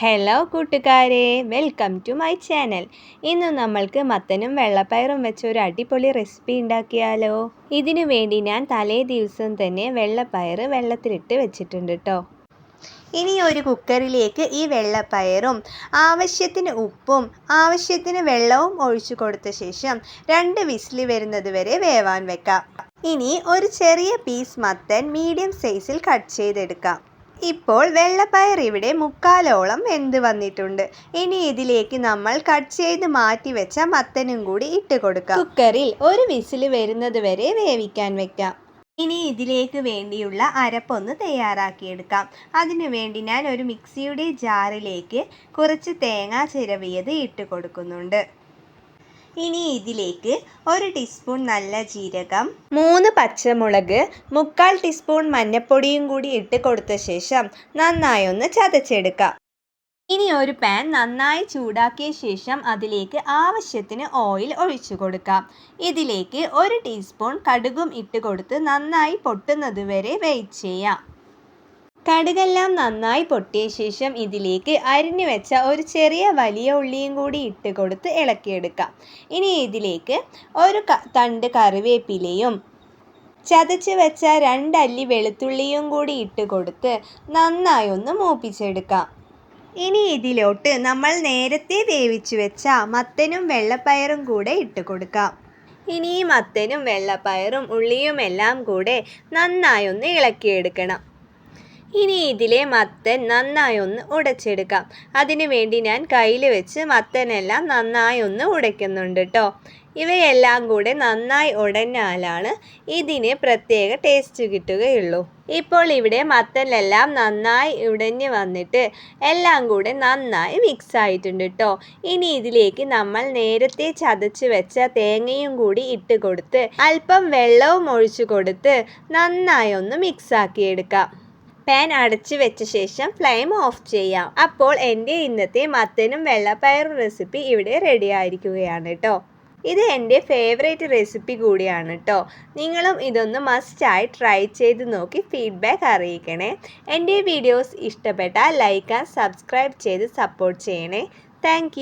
Hello കൂട്ടുകാരെ. Welcome to my channel ഇന്ന് നമ്മൾക്ക് മത്തനും വെള്ളപ്പയറും വെച്ച ഒരു അടിപൊളി റെസിപ്പി ഉണ്ടാക്കിയാലോ. ഇതിനു വേണ്ടി ഞാൻ തലേ ദിവസം തന്നെ വെള്ളപ്പയർ വെള്ളത്തിലിട്ട് വെച്ചിട്ടുണ്ട് കേട്ടോ ഇനി ഒരു കുക്കറിലേക്ക് ഈ വെള്ളപ്പയറും ആവശ്യത്തിന് ഉപ്പും ആവശ്യത്തിന് വെള്ളവും ഒഴിച്ചു കൊടുത്ത ശേഷം രണ്ട് വിസിൽ വരുന്നത് വരെ വേവാൻ വെക്കാം. ഇനി ഒരു ചെറിയ പീസ് മത്തൻ മീഡിയം സൈസിൽ കട്ട് ചെയ്തെടുക്കാം. ഇപ്പോൾ വെള്ളപ്പയർ ഇവിടെ മുക്കാലോളം വെന്ത് വന്നിട്ടുണ്ട്. ഇനി ഇതിലേക്ക് നമ്മൾ കട്ട് ചെയ്ത് മാറ്റി വെച്ച മത്തനും കൂടി ഇട്ട് കൊടുക്കാം. കുക്കറിൽ ഒരു വിസിൽ വരുന്നത് വരെ വേവിക്കാൻ വെക്കാം. ഇനി ഇതിലേക്ക് വേണ്ടിയുള്ള അരപ്പൊന്ന് തയ്യാറാക്കിയെടുക്കാം അതിനു വേണ്ടി ഞാൻ ഒരു മിക്സിയുടെ ജാറിലേക്ക് കുറച്ച് തേങ്ങ ചിരവിയത് ഇട്ട് കൊടുക്കുന്നുണ്ട്. ഇനി ഇതിലേക്ക് ഒരു ടീസ്പൂൺ നല്ല ജീരകം മൂന്ന് പച്ചമുളക് മുക്കാൽ ടീസ്പൂൺ മഞ്ഞൾപ്പൊടിയും കൂടി ഇട്ട് കൊടുത്ത ശേഷം നന്നായി ഒന്ന് ചതച്ചെടുക്കാം. ഇനി ഒരു പാൻ നന്നായി ചൂടാക്കിയ ശേഷം അതിലേക്ക് ആവശ്യത്തിന് ഓയിൽ ഒഴിച്ചു കൊടുക്കാം. ഇതിലേക്ക് ഒരു ടീസ്പൂൺ കടുകും ഇട്ട് കൊടുത്ത് നന്നായി പൊട്ടുന്നത് വരെ വെയിറ്റ് ചെയ്യാം. കടുകെല്ലാം നന്നായി പൊട്ടിയ ശേഷം ഇതിലേക്ക് അരിഞ്ഞു വെച്ച ഒരു ചെറിയ വലിയ ഉള്ളിയും കൂടി ഇട്ട് കൊടുത്ത് ഇളക്കിയെടുക്കാം. ഇനി ഇതിലേക്ക് ഒരു തണ്ട് കറിവേപ്പിലയും ചതച്ച് വെച്ച രണ്ടല്ലി വെളുത്തുള്ളിയും കൂടി ഇട്ട് കൊടുത്ത് നന്നായി ഒന്ന് മൂപ്പിച്ചെടുക്കാം. ഇനി ഇതിലോട്ട് നമ്മൾ നേരത്തെ വേവിച്ചു വെച്ച മത്തനും വെള്ളപ്പയറും കൂടെ ഇട്ട് കൊടുക്കാം. ഇനി മത്തനും വെള്ളപ്പയറും ഉള്ളിയും എല്ലാം കൂടെ നന്നായി ഒന്ന് ഇളക്കിയെടുക്കണം. ഇനി ഇതിലെ മത്തൻ നന്നായി ഒന്ന് ഉടച്ചെടുക്കാം. അതിനു വേണ്ടി ഞാൻ കയ്യിൽ വെച്ച് മത്തനെല്ലാം നന്നായി ഒന്ന് ഉടയ്ക്കുന്നുണ്ട് കേട്ടോ ഇവയെല്ലാം കൂടെ നന്നായി ഉടഞ്ഞാലാണ് ഇതിന് പ്രത്യേക ടേസ്റ്റ് കിട്ടുകയുള്ളൂ. ഇപ്പോൾ ഇവിടെ മത്തനെല്ലാം നന്നായി ഉടഞ്ഞ് വന്നിട്ട് എല്ലാം കൂടെ നന്നായി മിക്സ് ആയിട്ടുണ്ട് കേട്ടോ ഇനി ഇതിലേക്ക് നമ്മൾ നേരത്തെ ചതച്ച് വെച്ച തേങ്ങയും കൂടി ഇട്ട് കൊടുത്ത് അല്പം വെള്ളവും ഒഴിച്ചു കൊടുത്ത് നന്നായി ഒന്ന് മിക്സ് ആക്കിയെടുക്കാം പാൻ അടച്ചു വെച്ച ശേഷം ഫ്ലെയിം ഓഫ് ചെയ്യാം. അപ്പോൾ എന്റെ ഇന്നത്തെ മത്തനും വെള്ളപ്പയറും റെസിപ്പി ഇവിടെ റെഡി ആയിരിക്കുകയാണ് കേട്ടോ ഇത് എന്റെ ഫേവറേറ്റ് റെസിപ്പി കൂടിയാണ് കേട്ടോ നിങ്ങളും ഇതൊന്ന് മസ്റ്റായി ട്രൈ ചെയ്ത് നോക്കി ഫീഡ്ബാക്ക് അറിയിക്കണേ. എന്റെ വീഡിയോസ് ഇഷ്ടപ്പെട്ടാൽ ലൈക്ക് ആൻഡ് സബ്സ്ക്രൈബ് ചെയ്ത് സപ്പോർട്ട് ചെയ്യണേ. താങ്ക്